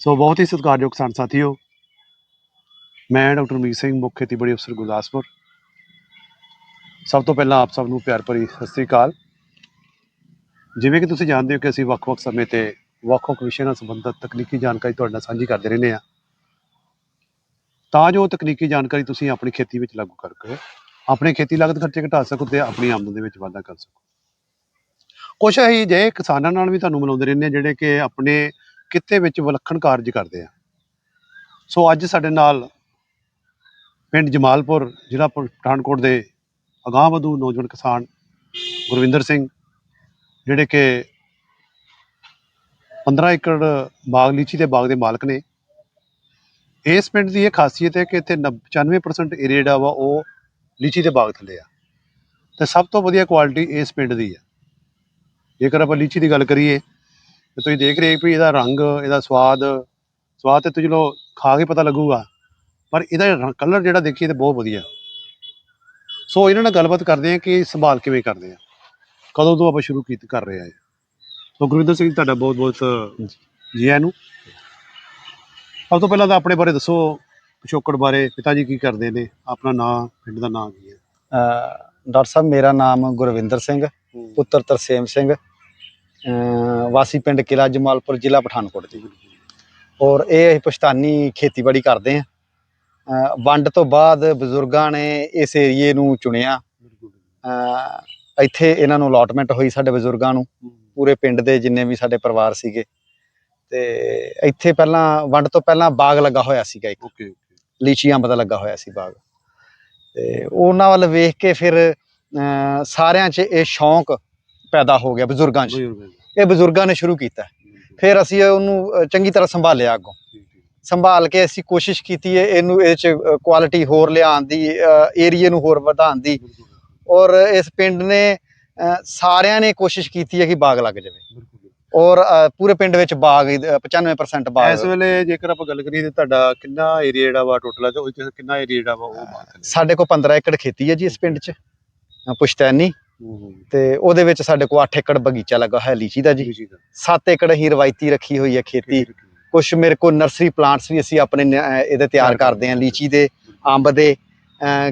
ਸੋ ਬਹੁਤ ਹੀ ਸਤਿਕਾਰਯੋਗ ਕਿਸਾਨ ਸਾਥੀਓ, ਮੈਂ ਡਾਕਟਰ ਮੀਤ ਸਿੰਘ ਮੁੱਖ ਖੇਤੀਬਾੜੀ ਅਫਸਰ ਗੁਰਦਾਸਪੁਰ। ਸਭ ਤੋਂ ਪਹਿਲਾਂ ਆਪ ਸਭ ਨੂੰ ਪਿਆਰ ਭਰੀ ਸਤਿ ਸ੍ਰੀ ਅਕਾਲ। ਜਿਵੇਂ ਕਿ ਤੁਸੀਂ ਜਾਣਦੇ ਹੋ ਕਿ ਅਸੀਂ ਵੱਖ-ਵੱਖ ਸਮੇਂ ਤੇ ਵੱਖ-ਵੱਖ ਵਿਸ਼ਿਆਂ ਨਾਲ ਸੰਬੰਧਿਤ ਤਕਨੀਕੀ ਜਾਣਕਾਰੀ ਤੁਹਾਡੇ ਨਾਲ ਸਾਂਝੀ ਕਰਦੇ ਰਹਿੰਦੇ ਆ ਤਾਂ ਜੋ ਤਕਨੀਕੀ ਜਾਣਕਾਰੀ ਤੁਸੀਂ ਆਪਣੀ ਖੇਤੀ ਵਿੱਚ ਲਾਗੂ ਕਰਕੇ ਆਪਣੇ ਖੇਤੀ ਲਾਗਤ ਖਰਚੇ ਘਟਾ ਸਕੋ ਤੇ ਆਪਣੀ ਆਮਦਨ ਦੇ ਵਿੱਚ ਵਾਧਾ ਕਰ ਸਕੋ। ਕੁਛ ਅਸੀਂ ਜੇ ਕਿਸਾਨਾਂ ਨਾਲ ਵੀ ਤੁਹਾਨੂੰ ਮਿਲਾਉਂਦੇ ਰਹਿੰਦੇ ਆ ਜਿਹੜੇ ਕਿ ਆਪਣੇ ਕਿੱਤੇ ਵਿੱਚ ਵਿਲੱਖਣ ਕਾਰਜ ਕਰਦੇ ਆ। ਸੋ ਅੱਜ ਸਾਡੇ ਨਾਲ ਪਿੰਡ ਜਮਾਲਪੁਰ, ਜ਼ਿਲ੍ਹਾ ਪ- ਪਠਾਨਕੋਟ ਦੇ ਅਗਾਂਹਵਧੂ ਨੌਜਵਾਨ ਕਿਸਾਨ ਗੁਰਵਿੰਦਰ ਸਿੰਘ, ਜਿਹੜੇ ਕਿ 15 ਏਕੜ ਬਾਗ ਲੀਚੀ ਦੇ ਬਾਗ ਦੇ ਮਾਲਕ ਨੇ। ਇਸ ਪਿੰਡ ਦੀ ਇਹ ਖਾਸੀਅਤ ਹੈ ਕਿ ਇੱਥੇ 95% ਏਰੀਆ ਜਿਹੜਾ ਵਾ ਉਹ ਲੀਚੀ ਦੇ ਬਾਗ ਥੱਲੇ ਆ। ਤੇ ਸਭ ਤੋਂ ਵਧੀਆ ਕੁਆਲਿਟੀ ਇਸ ਪਿੰਡ ਦੀ ਹੈ ਜੇਕਰ ਆਪਾਂ ਲੀਚੀ ਦੀ ਗੱਲ ਕਰੀਏ ਤੇ ਤੁਸੀਂ ਦੇਖ ਰਹੇ ਵੀ ਇਹਦਾ ਰੰਗ ਇਹਦਾ ਸਵਾਦ ਸਵਾਦ ਤੇ ਚਲੋ ਖਾ ਕੇ ਪਤਾ ਲੱਗੂਗਾ। ਪਰ ਇਹਦਾ ਕਲਰ ਜਿਹੜਾ ਦੇਖੀਏ ਤੇ ਬਹੁਤ ਵਧੀਆ। ਸੋ ਇਹਨਾਂ ਨਾਲ ਗੱਲਬਾਤ ਕਰਦੇ ਆ ਕਿ ਸੰਭਾਲ ਕਿਵੇਂ ਕਰਦੇ ਆ। ਕਦੋਂ ਤੋਂ ਆਪਾਂ ਸ਼ੁਰੂ ਕੀਤੀ ਕਰ ਰਹੇ ਆ ਸੋ ਗੁਰਵਿੰਦਰ ਸਿੰਘ ਤੁਹਾਡਾ ਬਹੁਤ ਬਹੁਤ ਜੀ ਆਇਆਂ ਨੂੰ। ਸਭ ਤੋਂ ਪਹਿਲਾਂ ਤਾਂ ਆਪਣੇ ਬਾਰੇ ਦੱਸੋ ਪਿਛੋਕੜ ਬਾਰੇ ਪਿਤਾ ਜੀ ਕੀ ਕਰਦੇ ਨੇ? ਆਪਣਾ ਨਾਮ ਪਿੰਡ ਦਾ ਨਾਮ ਕੀ ਹੈ? ਡਾਕਟਰ ਸਾਹਿਬ ਮੇਰਾ ਨਾਮ ਗੁਰਵਿੰਦਰ ਸਿੰਘ ਪੁੱਤਰ ਤਰਸੇਮ ਸਿੰਘ ਵਾਸੀ ਪਿੰਡ ਕਿਲਾ ਜਮਾਲਪੁਰ ਜ਼ਿਲ੍ਹਾ ਪਠਾਨਕੋਟ ਜੀ। ਔਰ ਇਹ ਅਸੀਂ ਪੁਸ਼ਤਾਨੀ ਖੇਤੀਬਾੜੀ ਕਰਦੇ ਹਾਂ। ਵੰਡ ਤੋਂ ਬਾਅਦ ਬਜ਼ੁਰਗਾਂ ਨੇ ਇਸ ਏਰੀਏ ਨੂੰ ਚੁਣਿਆ। ਇੱਥੇ ਇਹਨਾਂ ਨੂੰ ਅਲਾਟਮੈਂਟ ਹੋਈ ਸਾਡੇ ਬਜ਼ੁਰਗਾਂ ਨੂੰ। ਪੂਰੇ ਪਿੰਡ ਦੇ ਜਿੰਨੇ ਵੀ ਸਾਡੇ ਪਰਿਵਾਰ ਸੀਗੇ। ਤੇ ਇੱਥੇ ਪਹਿਲਾਂ ਵੰਡ ਤੋਂ ਪਹਿਲਾਂ ਬਾਗ ਲੱਗਾ ਹੋਇਆ ਸੀਗਾ ਇੱਕ। ਓਕੇ ਲੀਚੀ ਅੰਬ ਦਾ ਲੱਗਾ ਹੋਇਆ ਸੀ ਬਾਗ। ਤੇ ਉਹਨਾਂ ਵੱਲ ਵੇਖ ਕੇ ਫਿਰ ਸਾਰਿਆਂ 'ਚ ਇਹ ਸ਼ੌਂਕ ਪੈਦਾ ਹੋ ਗਿਆ ਬਜ਼ੁਰਗਾਂ 'ਚ। ਇਹ ਬਜ਼ੁਰਗਾਂ ਨੇ ਸ਼ੁਰੂ ਕੀਤਾ। ਫਿਰ ਅਸੀਂ ਉਹਨੂੰ ਚੰਗੀ ਤਰ੍ਹਾਂ ਸੰਭਾਲਿਆ ਅੱਗੋਂ। ਸੰਭਾਲ ਕੇ ਅਸੀਂ ਕੋਸ਼ਿਸ਼ ਕੀਤੀ ਹੈ ਇਹਨੂੰ ਇਹ 'ਚ ਕੁਆਲਿਟੀ ਹੋਰ ਲਿਆਉਣ ਦੀ ਏਰੀਏ ਨੂੰ ਹੋਰ ਵਧਾਉਣ ਦੀ। ਔਰ ਇਸ ਪਿੰਡ ਨੇ ਸਾਰਿਆਂ ਨੇ ਕੋਸ਼ਿਸ਼ ਕੀਤੀ ਹੈ ਕਿ ਬਾਗ ਲੱਗ ਜਾਵੇ। ਔਰ ਪੂਰੇ ਪਿੰਡ ਵਿੱਚ ਬਾਗ ਹੀ, ਅਹ 95% ਬਾਗ। ਇਸ ਵੇਲੇ ਜੇਕਰ ਆਪਾਂ ਗੱਲ ਕਰੀਏ ਤੇ ਤੁਹਾਡਾ ਕਿੰਨਾ ਏਰੀਆ ਜਿਹੜਾ ਵਾ ਟੋਟਲ ਹੈ ਤੇ ਉਹ ਕਿੰਨਾ ਏਰੀਆ ਜਿਹੜਾ ਵਾ ਉਹ ਸਾਡੇ ਕੋਲ 15 ਏਕੜ ਖੇਤੀ ਹੈ ਜੀ ਇਸ ਪਿੰਡ 'ਚ। ਪੁਸ਼ਤੈਨੀ ਤੇ ਉਹਦੇ ਵਿੱਚ ਸਾਡੇ ਕੋਲ 8 ਏਕੜ ਬਗੀਚਾ ਲੱਗਾ ਹੋਇਆ ਲੀਚੀ ਦਾ ਜੀ। 7 ਏਕੜ ਹੀ ਰਵਾਇਤੀ ਰੱਖੀ ਹੋਈ ਹੈ ਖੇਤੀ। ਕੁਝ ਮੇਰੇ ਕੋਲ ਨਰਸਰੀ ਪਲਾਂਟਸ ਵੀ ਅਸੀਂ ਆਪਣੇ ਇਹਦੇ ਤਿਆਰ ਕਰਦੇ ਹਾਂ ਲੀਚੀ ਦੇ ਅੰਬ ਦੇ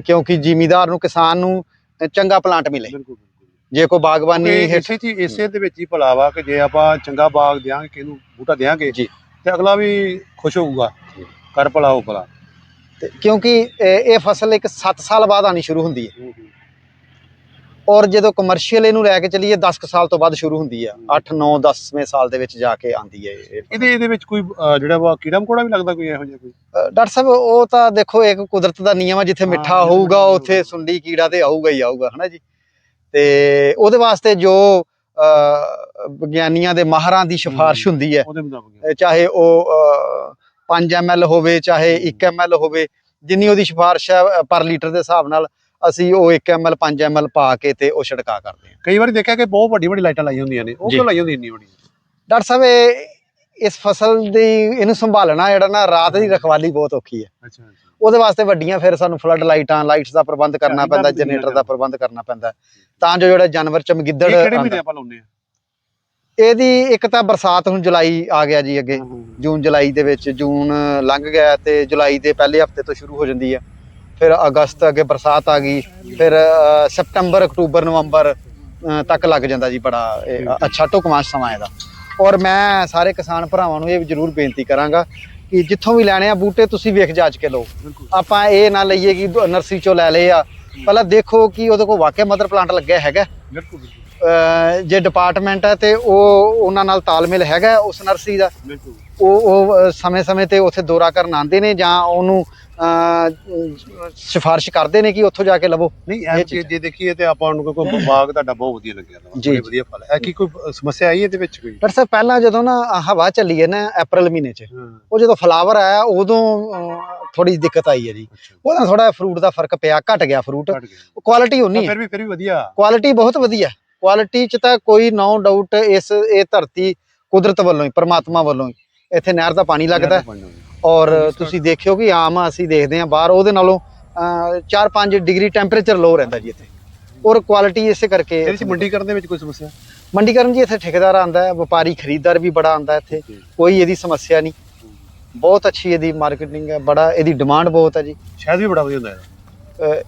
ਕਿਉਂਕਿ ਜ਼ਿਮੀਦਾਰ ਨੂੰ ਕਿਸਾਨ ਨੂੰ ਚੰਗਾ ਪਲਾਂਟ ਮਿਲੇ। ਜੇ ਕੋਈ ਬਾਗਬਾਨੀ ਇਸੇ ਚੀ ਇਸੇ ਦੇ ਵਿੱਚ ਹੀ ਭਲਾ ਵਾ ਕਿ ਜੇ ਆਪਾਂ ਚੰਗਾ ਬਾਗ ਦਿਆਂਗੇ ਕਿਹਨੂੰ ਬੂਟਾ ਦਿਆਂਗੇ ਜੀ। ਤੇ ਅਗਲਾ ਵੀ ਖੁਸ਼ ਹੋਊਗਾ। ਕਰ ਭਲਾ ਹੋ ਭਲਾ। ਤੇ ਕਿਉਂਕਿ ਇਹ ਫਸਲ ਇੱਕ 7 ਸਾਲ ਬਾਅਦ ਆਣੀ ਸ਼ੁਰੂ ਹੁੰਦੀ ਹੈ। ਔਰ ਜਦੋਂ ਕਮਰਸ਼ੀਅਲ ਇਹਨੂੰ ਲੈ ਕੇ ਚੱਲੀਏ 10 ਕੁ ਸਾਲ ਤੋਂ ਬਾਅਦ ਸ਼ੁਰੂ ਹੁੰਦੀ ਆ 8 9 10ਵੇਂ ਸਾਲ ਦੇ ਵਿੱਚ ਜਾ ਕੇ ਆਂਦੀ ਹੈ ਇਹ ਇਹਦੇ ਇਹਦੇ ਵਿੱਚ ਕੋਈ ਅਹ, ਜਿਹੜਾ ਵਾ ਕੀੜਾ ਮਕੌੜਾ ਵੀ ਲੱਗਦਾ ਕੋਈ ਇਹੋ ਜਿਹਾ ਕੋਈ ਅ, ਡਾਕਟਰ ਸਾਹਿਬ ਉਹ ਤਾਂ ਦੇਖੋ ਇੱਕ ਕੁਦਰਤ ਦਾ ਨਿਯਮ ਹੈ ਜਿੱਥੇ ਹਾਂ, ਮਿੱਠਾ ਬਿਲਕੁਲ, ਹੋਊਗਾ ਬਿਲਕੁਲ। ਉੱਥੇ ਸੁੰਡੀ ਕੀੜਾ ਤੇ ਆਊਗਾ ਹੀ ਆਊਗਾ ਹਨਾ ਜੀ ਤੇ ਉਹਦੇ ਵਾਸਤੇ ਜੋ ਅ, ਵਿਗਿਆਨੀਆਂ ਦੇ ਮਾਹਰਾਂ ਦੀ ਸਿਫਾਰਿਸ਼ ਹਮ। ਹੁੰਦੀ ਹੈ ਉਹਦੇ ਮੁਤਾਬਕ ਅ, ਚਾਹੇ ਉਹ ਅ, 5 ml ਹੋਵੇ ਚਾਹੇ 1 ml ਹੋਵੇ ਜਿੰਨੀ ਉਹਦੀ ਸਿਫਾਰਿਸ਼ ਹੈ ਅ, ਪਰ ਲੀਟਰ ਦੇ ਹਿਸਾਬ ਨਾਲ ਅਸੀਂ ਉਹ 1 ml 5 ml ਪਾ ਕੇ ਤੇ ਉਹ ਛਿੜਕਾ ਕਰਦੇ ਹਾਂ। ਕਈ ਵਾਰੀ ਦੇਖਿਆ ਕਿ ਬਹੁਤ ਵੱਡੀ ਵੱਡੀ ਲਾਈਟਾਂ ਲਾਈਆਂ ਹੁੰਦੀਆਂ ਨੇ ਉਹ। ਕਿਉਂ ਲਾਈਆਂ ਹੁੰਦੀਆਂ ਇੰਨੀ ਵੱਡੀਆਂ? ਡਾਕਟਰ ਸਾਹਿਬ ਇਹ ਇਸ ਫਸਲ ਦੀ ਇਹਨੂੰ ਸੰਭਾਲਣਾ ਜਿਹੜਾ ਨਾ ਰਾਤ ਦੀ ਰਖਵਾਲੀ ਬਹੁਤ ਔਖੀ ਹੈ। ਅੱਛਾ ਉਹਦੇ ਵਾਸਤੇ ਵੱਡੀਆਂ ਫਿਰ ਸਾਨੂੰ ਫਲੱਡ ਲਾਈਟਾਂ ਲਾਈਟਸ ਦਾ ਪ੍ਰਬੰਧ ਕਰਨਾ ਪੈਂਦਾ ਜਨਰੇਟਰ ਦਾ। ਪ੍ਰਬੰਧ ਕਰਨਾ ਪੈਂਦਾ। ਤਾਂ ਜੋ ਜਿਹੜਾ ਜਾਨਵਰ ਚਮਗਿੱਦੜ ਕਿਹੜੇ। ਮਹੀਨੇ ਆਪਾਂ ਲਾਉਂਦੇ ਆ ਇਹਦੀ ਇੱਕ ਤਾਂ ਬਰਸਾਤ ਹੁਣ ਜੁਲਾਈ ਆ ਗਿਆ ਜੀ ਅੱਗੇ। ਜੂਨ ਜੁਲਾਈ ਦੇ ਵਿੱਚ ਜੂਨ ਲੰਘ ਗਿਆ ਤੇ ਜੁਲਾਈ ਦੇ ਪਹਿਲੇ ਹਫ਼ਤੇ ਤੋਂ ਸ਼ੁਰੂ ਹੋ ਜਾਂਦੀ ਹੈ ਫਿਰ ਅਗਸਤ ਅੱਗੇ ਬਰਸਾਤ ਆ ਗਈ ਫਿਰ ਸਤੰਬਰ ਅਕਤੂਬਰ ਨਵੰਬਰ ਤੱਕ ਲੱਗ ਜਾਂਦਾ ਜੀ ਬੜਾ ਅੱਛਾ ਢੁਕਵਾਂ ਸਮਾਂ ਇਹਦਾ। ਔਰ ਮੈਂ ਸਾਰੇ ਕਿਸਾਨ ਭਰਾਵਾਂ ਨੂੰ ਇਹ ਵੀ ਜ਼ਰੂਰ ਬੇਨਤੀ ਕਰਾਂਗਾ ਕਿ ਜਿੱਥੋਂ ਵੀ ਲੈਣੇ ਆ ਬੂਟੇ ਤੁਸੀਂ ਵੇਖ ਜਾਚ ਕੇ ਲਓ। ਆਪਾਂ ਇਹ ਨਾ ਲਈਏ ਕਿ ਨਰਸਰੀ ਚੋਂ ਲੈ ਲਏ ਆ। ਪਹਿਲਾਂ ਦੇਖੋ ਕਿ ਉਹਦੇ ਕੋਲ ਵਾਕਿਆ ਮਦਰ ਪਲਾਂਟ ਲੱਗਿਆ ਹੈਗਾ। ਬਿਲਕੁਲ ਜੇ ਡਿਪਾਰਟਮੈਂਟ ਹੈ ਤੇ ਉਹ ਉਹਨਾਂ ਨਾਲ ਤਾਲਮੇਲ ਹੈਗਾ ਉਸ ਨਰਸਰੀ ਦਾ। ਉਹ ਉਹ ਸਮੇਂ-ਸਮੇਂ ਤੇ ਉੱਥੇ ਦੌਰਾ ਕਰਨ ਆਉਂਦੇ ਨੇ ਜਾਂ ਉਹਨੂੰ ਸਿਫਾਰਿਸ਼ ਕਰਦੇ ਨੇ ਕਿ ਉੱਥੋਂ ਜਾ ਕੇ ਲਵੋ? ਨਹੀਂ ਇਹ ਚੀਜ਼ਾਂ। ਜੇ ਦੇਖੀਏ ਤੇ ਆਪਾਂ ਨੂੰ ਕੋਈ ਬਾਗ ਤੁਹਾਡਾ ਬਹੁਤ ਵਧੀਆ ਲੱਗਿਆ ਜੀ, ਵਧੀਆ ਫਲ ਹੈ। ਕੀ ਕੋਈ ਸਮੱਸਿਆ ਆਈ ਇਹਦੇ ਵਿੱਚ ਕੋਈ? ਡਾਕਟਰ ਸਾਹਿਬ ਪਹਿਲਾਂ ਜਦੋਂ ਨਾ ਹਵਾ ਚੱਲੀ ਹੈ ਨਾ ਅਪ੍ਰੈਲ ਮਹੀਨੇ 'ਚ ਉਹ ਜਦੋਂ ਫਲਾਵਰ ਆਇਆ ਉਦੋਂ ਥੋੜੀ ਜਿਹੀ ਦਿੱਕਤ ਆਈ ਹੈ ਜੀ। ਉਹਦਾ ਥੋੜਾ ਫਰੂਟ ਦਾ ਫ਼ਰਕ ਪਿਆ ਘਟ ਗਿਆ ਫਰੂਟ ਕੁਆਲਿਟੀ ਉਨੀ ਫਿਰ ਵੀ ਫਿਰ ਵੀ ਵਧੀਆ। ਕੁਆਲਿਟੀ ਬਹੁਤ ਵਧੀਆ। ਕੁਆਲਿਟੀ 'ਚ ਤਾਂ ਕੋਈ ਨੋ ਡਾਊਟ ਇਸ ਇਹ ਧਰਤੀ ਕੁਦਰਤ ਵੱਲੋਂ ਹੀ ਪ੍ਰਮਾਤਮਾ ਵੱਲੋਂ ਹੀ ਇੱਥੇ ਨਹਿਰ ਦਾ ਪਾਣੀ ਲੱਗਦਾ। ਹੈ ਔਰ ਤੁਸੀਂ ਦੇਖਿਓ ਕਿ ਆਮ ਅਸੀਂ ਦੇਖਦੇ ਹਾਂ ਬਾਹਰ ਉਹਦੇ ਨਾਲੋਂ 4-5 ਡਿਗਰੀ ਟੈਂਪਰੇਚਰ ਲੋ ਰਹਿੰਦਾ ਜੀ ਇੱਥੇ। ਔਰ ਕੁਆਲਿਟੀ ਇਸੇ ਕਰਕੇ ਇਹਦੇ ਚ ਮੰਡੀਕਰਨ ਦੇ ਵਿੱਚ ਕੋਈ ਸਮੱਸਿਆ? ਮੰਡੀਕਰਨ ਜੀ ਇੱਥੇ ਠੇਕੇਦਾਰ ਆਂਦਾ ਹੈ ਵਪਾਰੀ ਖਰੀਦਦਾਰ ਵੀ ਬੜਾ ਆਂਦਾ ਇੱਥੇ। ਕੋਈ ਇਹਦੀ ਸਮੱਸਿਆ ਨਹੀਂ। ਬਹੁਤ ਅੱਛੀ ਇਹਦੀ ਮਾਰਕੀਟਿੰਗ ਹੈ ਬੜਾ ਇਹਦੀ ਡਿਮਾਂਡ ਬਹੁਤ ਹੈ ਜੀ। ਸ਼ਾਇਦ ਵੀ ਬੜਾ ਵਧੀਆ ਹੁੰਦਾ ਹੈ।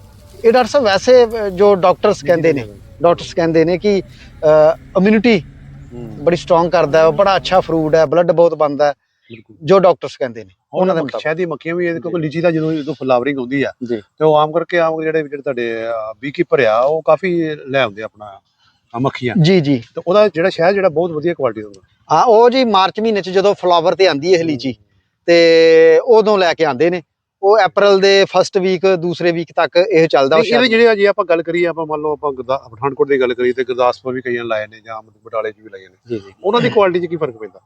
ਇਹ ਡਾਕਟਰ ਸਾਹਿਬ ਵੈਸੇ ਜੋ ਡਾਕਟਰਸ ਕਹਿੰਦੇ ਨੇ ਡਾਕਟਰਸ ਕਹਿੰਦੇ ਨੇ ਕਿ ਇਮਿਊਨਿਟੀ ਬੜੀ ਸਟਰੋਂਗ ਕਰਦਾ ਹੈ ਬੜਾ ਅੱਛਾ ਫਰੂਟ ਹੈ ਬਲੱਡ ਬਹੁਤ ਬਣਦਾ ਜੋ ਡਾਕਟਰਸ ਕਹਿੰਦੇ ਨੇ। ਉਹਨਾਂ ਦੇ ਸ਼ਾਇਦ ਹੀ ਮੱਖੀਆਂ ਵੀ ਇਹਦੇ ਕਿਉਂਕਿ ਲੀਚੀ ਦਾ ਜਦੋਂ ਜਦੋਂ ਫਲਾਵਰਿੰਗ ਹੁੰਦੀ ਆ ਤੇ ਉਹ ਆਮ ਕਰਕੇ ਆਮ ਜਿਹੜੇ ਜਿਹੜੇ ਤੁਹਾਡੇ ਬੀਕੀਪਰ ਆ ਉਹ ਕਾਫੀ ਲੈ ਆਉਂਦੇ ਆਪਣਾ ਮੱਖੀਆਂ। ਜੀ ਜੀ। ਤੇ ਉਹਦਾ ਜਿਹੜਾ ਸ਼ਹਿਦ ਜਿਹੜਾ ਬਹੁਤ ਵਧੀਆ ਕੁਆਲਿਟੀ ਦਾ ਹਾਂ ਉਹ ਜੀ ਮਾਰਚ ਮਹੀਨੇ ਚ ਜਦੋਂ ਫਲਾਵਰ ਤੇ ਆਂਦੀ ਹੈ ਇਹ ਲੀਚੀ ਤੇ ਉਦੋਂ ਲੈ ਕੇ ਆਂਦੇ ਨੇ। ਉਹ ਅਪ੍ਰੈਲ ਦੇ ਫਸਟ ਵੀਕ ਦੂਸਰੇ ਵੀਕ ਤੱਕ ਇਹ ਚੱਲਦਾ ਉਹ ਸ਼ਾਇਦ। ਜਿਹੜੇ ਜੇ ਆਪਾਂ ਗੱਲ ਕਰੀਏ ਆਪਾਂ ਮੰਨ ਲਓ ਆਪਾਂ ਪਠਾਨਕੋਟ ਦੀ ਗੱਲ ਕਰੀਏ ਤੇ ਗੁਰਦਾਸਪੁਰ ਵੀ ਕਈਆਂ ਲਾਏ ਨੇ ਜਾਂ ਬਟਾਲੇ 'ਚ ਵੀ ਲਾਏ ਨੇ। ਜੀ ਜੀ। ਉਹਨਾਂ ਦੀ ਕੁਆਲਿਟੀ 'ਚ ਕੀ ਫ਼ਰਕ ਪੈਂਦਾ?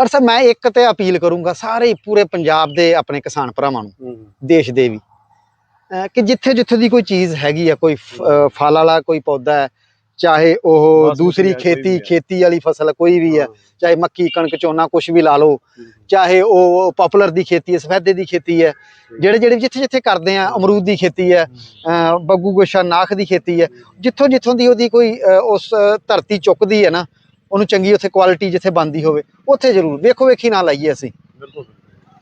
ਡਾਕਟਰ ਸਾਹਿਬ ਮੈਂ ਇੱਕ ਤੇ ਅਪੀਲ ਕਰੂੰਗਾ ਸਾਰੇ ਪੂਰੇ ਪੰਜਾਬ ਦੇ ਆਪਣੇ ਕਿਸਾਨ ਭਰਾਵਾਂ ਨੂੰ ਦੇਸ਼ ਦੇ ਵੀ ਕਿ ਜਿੱਥੇ ਜਿੱਥੇ ਦੀ ਕੋਈ ਚੀਜ਼ ਹੈਗੀ ਆ ਕੋਈ ਫਲ ਵਾਲਾ ਕੋਈ ਪੌਦਾ ਹੈ ਚਾਹੇ ਉਹ ਦੂਸਰੀ ਖੇਤੀ। ਖੇਤੀ ਵਾਲੀ ਫਸਲ ਕੋਈ ਵੀ ਹੈ ਚਾਹੇ ਮੱਕੀ ਕਣਕ ਝੋਨਾ ਕੁਝ ਵੀ ਲਾ ਲਓ ਚਾਹੇ ਉਹ ਪਪੂਲਰ ਦੀ ਖੇਤੀ ਹੈ ਸਫੈਦੇ ਦੀ ਖੇਤੀ ਹੈ ਜਿਹੜੇ ਜਿਹੜੇ ਜਿੱਥੇ ਜਿੱਥੇ ਕਰਦੇ ਆ ਅਮਰੂਦ ਦੀ ਖੇਤੀ ਹੈ ਬੱਗੂ ਗੋਸ਼ਾ ਨਾਖ ਦੀ ਖੇਤੀ ਹੈ ਜਿੱਥੋਂ ਜਿੱਥੋਂ ਦੀ ਉਹਦੀ ਕੋਈ ਉਸ ਧਰਤੀ ਚੁੱਕਦੀ ਹੈ ਨਾ ਉਹਨੂੰ ਚੰਗੀ ਉੱਥੇ ਕੁਆਲਿਟੀ ਜਿੱਥੇ ਬਣਦੀ ਹੋਵੇ ਉੱਥੇ ਜ਼ਰੂਰ ਵੇਖੋ ਵੇਖੀ ਨਾ ਲਾਈਏ ਅਸੀਂ। ਬਿਲਕੁਲ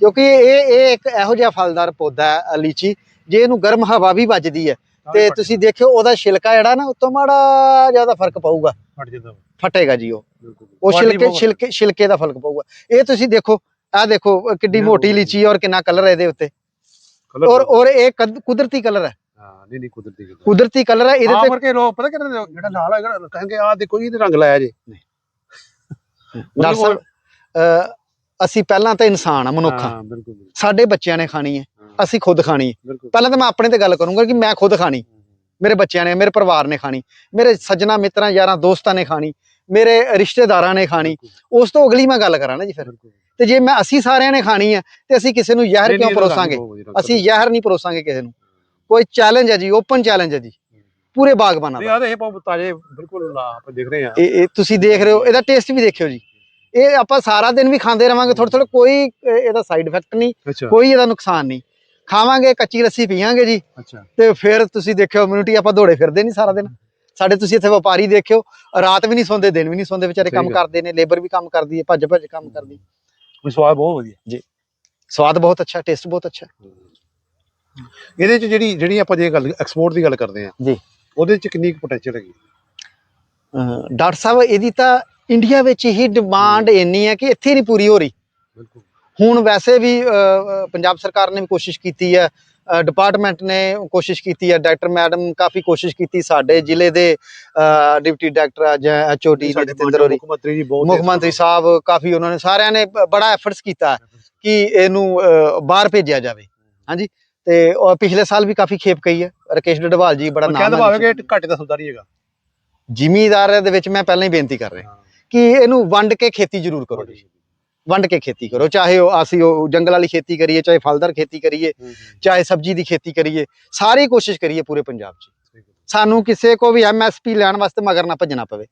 ਕਿਉਂਕਿ ਇਹ ਇਹ ਇੱਕ ਇਹੋ ਜਿਹਾ ਫਲਦਾਰ ਪੌਦਾ ਹੈ ਲੀਚੀ ਜੇ ਇਹਨੂੰ ਗਰਮ ਹਵਾ ਵੀ ਵੱਜਦੀ ਹੈ ਤੇ ਤੁਸੀਂ ਦੇਖਿਓ ਉਹਦਾ ਛਿਲਕਾ ਜਿਹੜਾ ਨਾ ਉਤੋਂ ਮਾੜਾ ਜ਼ਿਆਦਾ ਫ਼ਰਕ ਪਊਗਾ। ਫਟ ਜਾਂਦਾ। ਫਟੇਗਾ ਜੀ ਉਹ। ਉਹ ਛਿਲਕੇ ਛਿਲਕੇ ਛਿਲਕੇ ਦਾ ਫ਼ਰਕ ਪਊਗਾ। ਇਹ ਤੁਸੀਂ ਦੇਖੋ ਆਹ ਦੇਖੋ ਕਿੱਡੀ। ਮੋਟੀ ਲੀਚੀ ਔਰ ਕਿੰਨਾ ਕਲਰ ਹੈ ਇਹਦੇ ਉੱਤੇ। ਔਰ ਔਰ ਇਹ ਕਦ- ਕੁਦਰਤੀ ਕਲਰ ਹੈ। ਹਾਂ ਨਹੀਂ ਨਹੀਂ ਕੁਦਰਤੀ ਕੁਦਰਤੀ ਕਲਰ ਹੈ ਇਹਦੇ ਤੇ ਕਰਕੇ ਲੋਕ ਪਤਾ ਕਿਹੜੇ ਜਿਹੜਾ ਨਾਲ ਹੈਗਾ ਕਹਿੰਗੇ ਆਹ ਦੇਖੋ ਜੀ ਇਹਦੇ ਰੰਗ ਲਾਇਆ ਜੀ। ਡਾਕਟਰ ਸਾਹਿਬ ਅਸੀਂ ਪਹਿਲਾਂ ਤਾਂ ਇਨਸਾਨ ਆ ਮਨੁੱਖ ਆ। ਹਾਂ ਬਿਲਕੁਲ ਬਿਲਕੁਲ, ਸਾਡੇ ਬੱਚਿਆਂ ਨੇ ਖਾਣੀ ਹੈ ਹਾਂ, ਅਸੀਂ ਖੁਦ ਖਾਣੀ ਹੈ। ਬਿਲਕੁਲ। ਪਹਿਲਾਂ ਤਾਂ ਮੈਂ ਆਪਣੇ ਤੇ ਗੱਲ ਕਰੂੰਗਾ ਕਿ ਮੈਂ ਖੁਦ ਖਾਣੀ। ਮੇਰੇ ਬੱਚਿਆਂ ਨੇ ਮੇਰੇ ਪਰਿਵਾਰ ਨੇ ਖਾਣੀ। ਮੇਰੇ ਸੱਜਣਾ ਮਿੱਤਰਾਂ ਯਾਰਾਂ ਦੋਸਤਾਂ ਨੇ ਖਾਣੀ। ਮੇਰੇ ਰਿਸ਼ਤੇਦਾਰਾਂ ਨੇ ਖਾਣੀ। ਉਸ ਤੋਂ ਅਗਲੀ ਮੈਂ ਗੱਲ ਕਰਾਂ ਨਾ ਜੀ ਫਿਰ। ਬਿਲਕੁਲ। ਤੇ ਜੇ ਮੈਂ ਅਸੀਂ ਸਾਰਿਆਂ ਨੇ ਖਾਣੀ ਹੈ ਤੇ ਅਸੀਂ ਕਿਸੇ ਨੂੰ ਜ਼ਹਿਰ ਕਿਉਂ ਪਰੋਸਾਂਗੇ? ਅਸੀਂ ਜ਼ਹਿਰ ਨਹੀਂ ਪਰੋਸਾਂਗੇ ਕਿਸੇ ਨੂੰ। ਕੋਈ ਚੈਲੰਜ ਹੈ ਜੀ ਓਪਨ ਚੈਲੰਜ ਹੈ ਜੀ। ਪੂਰੇ ਬਾਗਬਾਨਾਂ ਨਹੀਂ ਦਾ ਆ ਤੇ ਇਹ ਬਹੁਤ ਤਾਜ਼ੇ ਬਿਲਕੁਲ ਲਾ ਆਪਾਂ ਦੇਖ ਰਹੇ ਹਾਂ। ਇਹ ਇਹ ਤੁਸੀਂ ਦੇਖ ਰਹੇ ਹੋ ਇਹਦਾ ਟੇਸਟ ਵੀ ਦੇਖਿਓ ਜੀ। ਇਹ ਆਪਾਂ ਸਾਰਾ ਦਿਨ ਵੀ ਖਾਂਦੇ ਰਵਾਂਗੇ ਥੋੜਾ ਥੋੜਾ ਕੋਈ ਇਹਦਾ ਸਾਈਡ ਇਫੈਕਟ ਨਹੀਂ ਕੋਈ ਇਹਦਾ ਨੁਕਸਾਨ ਨਹੀਂ। ਖਾਵਾਂਗੇ ਕੱਚੀ ਲੱਸੀ ਪੀਵਾਂਗੇ ਜੀ। ਅੱਛਾ। ਤੇ ਫਿਰ ਤੁਸੀਂ ਦੇਖਿਓ ਇਮਿਊਨਿਟੀ ਆਪਾਂ ਦੌੜੇ ਫਿਰਦੇ ਨਹੀਂ ਸਾਰਾ ਦਿਨ। ਸਾਡੇ ਤੁਸੀਂ ਇੱਥੇ ਵਪਾਰੀ ਦੇਖਿਓ ਰਾਤ ਵੀ ਨਹੀਂ ਸੌਂਦੇ ਦਿਨ ਵੀ ਨਹੀਂ ਸੌਂਦੇ ਵਿਚਾਰੇ ਕੰਮ। ਕਰਦੇ ਨੇ ਲੇਬਰ ਵੀ ਕੰਮ ਕਰਦੀ ਹੈ ਭੱਜ ਭੱਜ ਕੰਮ ਕਰਦੀ। ਵੀ ਸਵਾਦ ਬਹੁਤ ਵਧੀਆ। ਸਵਾਦ ਬਹੁਤ ਅੱਛਾ ਟੇਸਟ ਬਹੁਤ ਅੱਛਾ। ਇਹਦੇ ਚ ਜਿਹੜੀ ਜਿਹੜੀ ਆਪਾਂ ਜੇ ਗੱਲ ਐਕਸਪੋਰਟ ਦੀ ਗੱਲ ਕਰਦੇ ਆ ਜੀ। ਉਹਦੇ ਚ ਕਿੰਨੀ ਪੋਟੈਂਸ਼ੀਅਲ ਹੈਗੀ? ਅਹ ਡਾਕਟਰ ਸਾਹਿਬ ਇਹਦੀ ਤਾਂ ਇੰਡੀਆ ਵਿੱਚ ਹੀ ਡਿਮਾਂਡ ਇੰਨੀ ਹੈ ਕਿ ਇੱਥੇ ਨਹੀਂ ਪੂਰੀ ਹੋ ਰਹੀ। ਬਿਲਕੁਲ। ਹੁਣ ਵੈਸੇ ਵੀ ਅਹ, ਅਹ, ਪੰਜਾਬ ਸਰਕਾਰ ਨੇ ਵੀ ਕੋਸ਼ਿਸ਼ ਕੀਤੀ ਹੈ ਡਿਪਾਰਟਮੈਂਟ ਨੇ ਕੋਸ਼ਿਸ਼ ਕੀਤੀ ਹੈ ਡਾਕਟਰ ਮੈਡਮ ਕਾਫੀ ਕੋਸ਼ਿਸ਼ ਕੀਤੀ ਸਾਡੇ ਜ਼ਿਲ੍ਹੇ ਦੇ ਅਹ, ਡਿਪਟੀ ਡਾਇਰੈਕਟਰ ਜਾਂ ਐਚਓਡੀ ਸਾਡੇ ਜਤਿੰਦਰ ਹੋਰੀ। ਮੁੱਖ ਮੰਤਰੀ ਜੀ ਬਹੁਤ ਮੁੱਖ ਮੰਤਰੀ ਸਾਹਿਬ ਕਾਫੀ ਉਹਨਾਂ ਨੇ ਸਾਰਿਆਂ ਨੇ ਬ- ਬੜਾ ਐਫਰਟਸ ਕੀਤਾ ਕਿ ਇਹਨੂੰ ਅਹ, ਬਾਹਰ ਭੇਜਿਆ ਜਾਵੇ। ਹਾਂਜੀ? ਤੇ ਉਹ ਪਿਛਲੇ ਸਾਲ ਵੀ ਕਾਫੀ ਖੇਪ ਕਹੀ ਹੈ। ਰਕੇਸ਼ ਡਡਵਾਲ ਜੀ ਬੜਾ ਨਾਮ ਕਹਿੰਦਾ ਭਾਵੇਂ ਕਿ ਘਾਟੇ ਦਾ ਸੌਦਾ ਨਹੀਂ ਹੈਗਾ। ਜ਼ਿਮੀਦਾਰ ਦੇ ਵਿੱਚ ਮੈਂ ਪਹਿਲਾਂ ਹੀ ਬੇਨਤੀ ਕਰ ਰਿਹਾ। ਕਿ ਇਹਨੂੰ ਵੰਡ ਕੇ ਖੇਤੀ ਜ਼ਰੂਰ ਕਰੋ ਜੀ। ਵੰਡ ਕੇ ਖੇਤੀ ਕਰੋ। ਚਾਹੇ ਉਹ ਅਸੀਂ ਉਹ ਜੰਗਲ ਵਾਲੀ ਖੇਤੀ ਕਰੀਏ ਚਾਹੇ ਫਲਦਾਰ ਖੇਤੀ ਕਰੀਏ ਚਾਹੇ ਸਬਜ਼ੀ ਦੀ ਖੇਤੀ ਕਰੀਏ ਸਾਰੀ ਕੋਸ਼ਿਸ਼ ਕਰੀਏ ਪੂਰੇ ਪੰਜਾਬ 'ਚ। ਸਾਨੂੰ ਕਿਸੇ ਕੋ ਵੀ ਐਮਐਸਪੀ ਲੈਣ ਵਾਸਤੇ ਮਗਰ ਨਾ ਭੱਜਣਾ ਪਵੇ।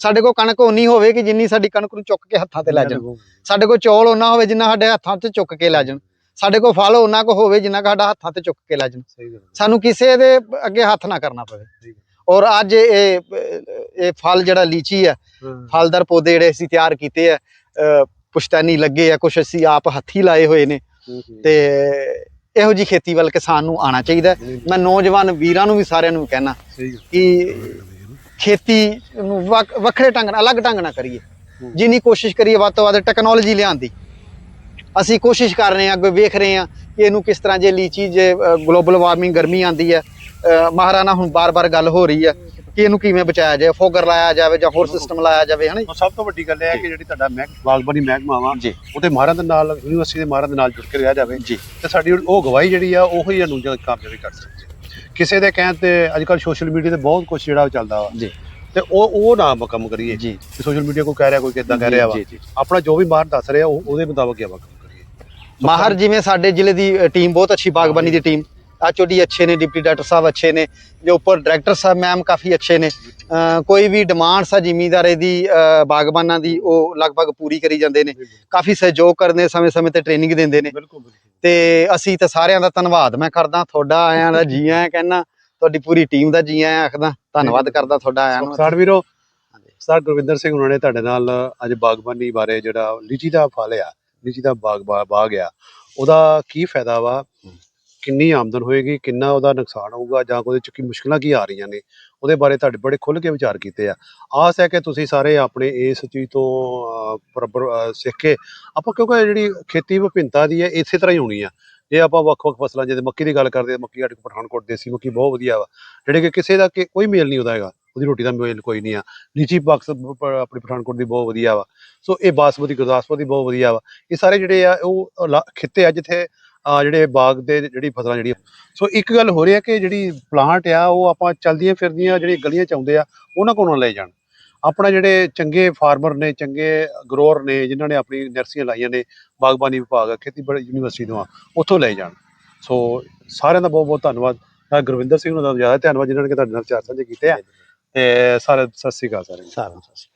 ਸਾਡੇ ਕੋਲ ਕਣਕ ਉਨੀ ਹੋਵੇ ਕਿ ਜਿੰਨੀ ਸਾਡੀ ਕਣਕ ਨੂੰ ਚੁੱਕ ਕੇ ਹੱਥਾਂ ਤੇ ਲੈ ਜਾਣ। ਸਾਡੇ ਕੋਲ ਚੌਲ ਉਹਨਾਂ ਹੋਵੇ ਜਿੰਨਾ ਸਾਡੇ ਹੱਥਾਂ ਤੇ ਚੁੱਕ ਕੇ ਲੈ ਜਾਣ। ਸਾਡੇ ਕੋਲ ਫਲ ਉਹਨਾਂ ਕੋ ਹੋਵੇ ਜਿੰਨਾ ਸਾਡਾ ਹੱਥਾਂ ਤੇ ਚੁੱਕ ਕੇ ਲੈ ਜਾਣ। ਸਹੀ ਗੱਲ ਸਾਨੂੰ ਕਿਸੇ ਦੇ ਅੱਗੇ ਹੱਥ ਨਾ ਕਰਨਾ ਪਵੇ। ਔਰ ਅੱਜ ਇਹ ਇਹ ਫਲ ਜਿਹੜਾ ਲੀਚੀ ਹੈ ਫਲਦਾਰ ਪੌਦੇ ਜਿਹੜੇ ਅਸੀਂ ਤਿਆਰ ਕੀਤੇ ਆ ਪੁਸ਼ਤੈਨੀ ਲੱਗੇ ਆ ਕੁਝ ਅਸੀਂ ਆਪ ਹੱਥੀ ਲਾਏ ਹੋਏ ਨੇ। ਤੇ ਇਹੋ ਜੀ ਖੇਤੀ ਵੱਲ ਕਿਸਾਨ ਨੂੰ ਆਣਾ ਚਾਹੀਦਾ। ਮੈਂ ਨੌਜਵਾਨ ਵੀਰਾਂ ਨੂੰ ਵੀ ਸਾਰਿਆਂ ਨੂੰ ਕਹਿਣਾ ਕਿ ਖੇਤੀ ਨੂੰ ਵੱਖ- ਵੱਖਰੇ ਢੰਗ ਨਾਲ ਅਲੱਗ ਢੰਗ ਨਾਲ ਕਰੀਏ। ਜਿੰਨੀ ਕੋਸ਼ਿਸ਼ ਕਰੀਏ ਵੱਧ ਤੋਂ ਵੱਧ ਟੈਕਨੋਲੋਜੀ ਲਿਆਉਣ ਦੀ ਅਸੀਂ ਕੋਸ਼ਿਸ਼ ਕਰ ਰਹੇ ਹਾਂ ਅੱਗੇ ਵੇਖ ਰਹੇ ਹਾਂ ਕਿ ਇਹਨੂੰ ਕਿਸ ਤਰ੍ਹਾਂ ਜੇ ਲੀਚੀ ਜੇ ਗਲੋਬਲ ਵਾਰਮਿੰਗ ਗਰਮੀ ਆਂਦੀ ਹੈ। ਮਹਾਰਾਣਾ ਹੁਣ ਬਾਰ-ਬਾਰ ਗੱਲ ਹੋ ਰਹੀ ਹੈ ਕਿ ਇਹਨੂੰ ਕਿਵੇਂ ਬਚਾਇਆ ਜਾਏ ਫੋਗਰ ਲਾਇਆ ਜਾਵੇ ਜਾਂ ਹੋਰ ਸਿਸਟਮ ਲਾਇਆ ਜਾਵੇ ਹਨਾ ਸਭ ਤੋਂ ਵੱਡੀ ਗੱਲ ਇਹ ਹੈ ਕਿ ਜਿਹੜੀ ਤੁਹਾਡਾ ਮਹਿਕ ਬਾਗਬਾਨੀ ਮਹਿਕਮਾ ਵਾ ਜੀ। ਉਹਦੇ ਮਾਹਰਾਂ ਦੇ ਨਾਲ ਯੂਨੀਵਰਸਿਟੀ ਦੇ ਮਾਹਰਾਂ ਦੇ ਨਾਲ ਜੁੜ ਕੇ ਰਿਹਾ ਜਾਵੇ ਜੀ। ਤੇ ਸਾਡੀ ਉਹ ਗਵਾਹੀ ਜਿਹੜੀ ਆ ਉਹੀ ਸਾਨੂੰ ਜਦ ਕਾਮਯਾਬੀ ਕਰ ਸਕਦੀ ਕਿਸੇ ਦੇ ਕਹਿਣ ਤੇ ਅੱਜ ਕੱਲ ਸੋਸ਼ਲ ਮੀਡੀਆ ਤੇ ਬਹੁਤ ਕੁਝ ਜਿਹੜਾ ਚੱਲਦਾ ਵਾ। ਜੀ। ਤੇ ਉਹ ਉਹ ਨਾ ਕੰਮ ਕਰੀਏ। ਜੀ। ਸੋਸ਼ਲ ਮੀਡੀਆ ਕੋਈ ਕਹਿ ਰਿਹਾ ਕੋਈ ਕਿੱਦਾਂ ਕਹਿ ਰਿਹਾ ਵਾ। ਆਪਣਾ ਜੋ ਵੀ ਮਾਹਰ ਦੱਸ ਰਿਹਾ ਉਹ ਉਹਦੇ ਮੁਤਾਬਕ ਹੀ ਕਰੀਏ ਮਾਹਰ ਜਿਵੇਂ ਸਾਡੇ ਜ਼ਿਲ੍ਹੇ ਦੀ ਟੀਮ ਬਹੁਤ ਅੱਛੀ ਬਾਗਬਾਨੀ ਦੀ ਟੀਮ ਐਚਓਡੀ ਅੱਛੇ ਨੇ ਡਿਪਟੀ ਡਾਕਟਰ ਸਾਹਿਬ ਅੱਛੇ ਨੇ ਜੋ ਉੱਪਰ ਡਾਇਰੈਕਟਰ ਸਾਹਿਬ ਮੈਮ ਕਾਫੀ ਅੱਛੇ ਨੇ। ਕੋਈ ਵੀ ਡਿਮਾਂਡਸ ਆ ਜ਼ਿਮੀਂਦਾਰੇ ਦੀ ਬਾਗਬਾਨਾਂ ਦੀ ਉਹ ਲਗਭਗ ਪੂਰੀ ਕਰੀ ਜਾਂਦੇ ਨੇ। ਕਾਫੀ ਸਹਿਯੋਗ ਕਰਦੇ ਸਮੇਂ-ਸਮੇਂ ਤੇ ਟ੍ਰੇਨਿੰਗ ਦਿੰਦੇ ਨੇ। ਤੇ ਅਸੀਂ ਤਾਂ ਸਾਰਿਆਂ ਦਾ ਧੰਨਵਾਦ ਮੈਂ ਕਰਦਾ ਤੁਹਾਡਾ ਆਇਆਂ ਦਾ ਜੀ ਆਇਆਂ ਕਹਿਣਾ ਤੁਹਾਡੀ ਪੂਰੀ ਟੀਮ ਦਾ ਜੀ ਆਇਆਂ ਆਖਦਾ। ਧੰਨਵਾਦ ਕਰਦਾ ਤੁਹਾਡਾ ਆਇਆਂ ਨੂੰ। ਸਰ ਵੀਰੋ ਸਰ ਗੁਰਵਿੰਦਰ ਸਿੰਘ ਉਹਨਾਂ ਨੇ ਤੁਹਾਡੇ ਨਾਲ ਅੱਜ ਬਾਗਬਾਨੀ ਬਾਰੇ ਜਿਹੜਾ ਲੀਚੀ ਦਾ ਫਲ ਆ ਲੀਚੀ ਦਾ ਬਾਗ ਬਾ- ਬਾਗ ਆ। ਉਹਦਾ ਕੀ ਫਾਇਦਾ ਵਾ? ਕਿੰਨੀ ਆਮਦਨ ਹੋਏਗੀ? ਕਿੰਨਾ ਉਹਦਾ ਨੁਕਸਾਨ ਹੋਊਗਾ? ਜਾਂ ਉਹਦੇ ਚ ਕੀ ਮੁਸ਼ਕਲਾਂ ਕੀ ਆ ਰਹੀਆਂ ਨੇ? ਉਹਦੇ ਬਾਰੇ ਤੁਹਾਡੇ ਬੜੇ ਖੁੱਲ੍ਹ ਕੇ ਵਿਚਾਰ ਕੀਤੇ ਆ। ਆਸ ਹੈ ਕਿ ਤੁਸੀਂ ਸਾਰੇ ਆਪਣੇ ਇਸ ਚੀਜ਼ ਤੋਂ ਅਹ, ਬਰਾਬਰ ਅਹ, ਸਿੱਖ ਕੇ ਆਪਾਂ ਕਿਉਂਕਿ ਜਿਹੜੀ ਖੇਤੀ ਵਿਭਿੰਨਤਾ ਦੀ ਹੈ ਇਸੇ ਤਰ੍ਹਾਂ ਹੀ ਹੋਣੀ ਆ। ਜੇ ਆਪਾਂ ਵੱਖ-ਵੱਖ ਫਸਲਾਂ, ਜਿਵੇਂ ਮੱਕੀ ਦੀ ਗੱਲ ਕਰਦੇ ਹਾਂ ਮੱਕੀ ਸਾਡੇ ਕੋਲ ਪਠਾਨਕੋਟ ਦੇਸੀ ਮੱਕੀ ਬਹੁਤ ਵਧੀਆ ਵਾ। ਜਿਹੜੇ ਕਿ ਕਿਸੇ ਦਾ ਕਿ ਕੋਈ ਮੇਲ ਨਹੀਂ ਉਹਦਾ ਹੈਗਾ, ਉਹਦੀ ਰੋਟੀ ਦਾ ਮੇਲ ਕੋਈ ਨਹੀਂ ਆ। ਲੀਚੀ ਬਾਕਸ ਆਪਣੀ ਪਠਾਨਕੋਟ ਦੀ ਬਹੁਤ ਵਧੀਆ ਵਾ। ਸੋ ਇਹ ਬਾਸਮਤੀ, ਗੁਰਦਾਸਪੁਰ ਦੀ ਬਹੁਤ ਵਧੀਆ ਵਾ। ਇਹ ਸਾਰੇ ਜਿਹੜੇ ਆ, ਉਹ ਲਾ- ਖਿੱਤੇ ਆ ਜਿੱਥੇ ਜਿਹੜੇ ਬਾਗ ਦੇ ਜਿਹੜੀ ਫਸਲਾਂ ਜਿਹੜੀਆਂ। ਸੋ ਇੱਕ ਗੱਲ ਹੋ ਰਹੀ ਹੈ ਕਿ ਜਿਹੜੀ ਪਲਾਂਟ ਆ, ਉਹ ਆਪਾਂ ਚਲਦੀਆਂ ਫਿਰਦੀਆਂ ਜਿਹੜੀ ਗਲੀਆਂ ਚ ਆਉਂਦੇ ਆ, ਉਹਨਾਂ ਕੋਲ ਨਾ ਲੈ ਜਾਣ। ਆਪਣਾ ਜਿਹੜੇ ਚੰਗੇ ਫਾਰਮਰ ਨੇ, ਚੰਗੇ ਗਰੋਅਰ ਨੇ, ਜਿਨ੍ਹਾਂ ਨੇ ਆਪਣੀ ਨਰਸਰੀਆਂ ਲਾਈਆਂ ਨੇ ਬਾਗਬਾਨੀ ਵਿਭਾਗ, ਖੇਤੀਬਾੜੀ ਯੂਨੀਵਰਸਿਟੀ ਤੋਂ ਆ ਉੱਥੋਂ ਲੈ ਜਾਣ। ਸੋ ਸਾਰਿਆਂ ਦਾ ਬਹੁਤ ਬਹੁਤ ਧੰਨਵਾਦ। ਮੈਂ ਗੁਰਵਿੰਦਰ ਸਿੰਘ ਨੂੰ ਦਾ ਜ਼ਿਆਦਾ ਧੰਨਵਾਦ, ਜਿਨ੍ਹਾਂ ਨੇ ਤੁਹਾਡੇ ਨਾਲ ਚਾਰ ਸਾਂਝੇ ਕੀਤੇ ਆ। ਤੇ ਸਾਰੇ ਸਤਿ ਸ੍ਰੀ ਅਕਾਲ ਸਾਰਿਆਂ ਨੂੰ। ਸਤਿ ਸ਼੍ਰੀ ਅਕਾਲ।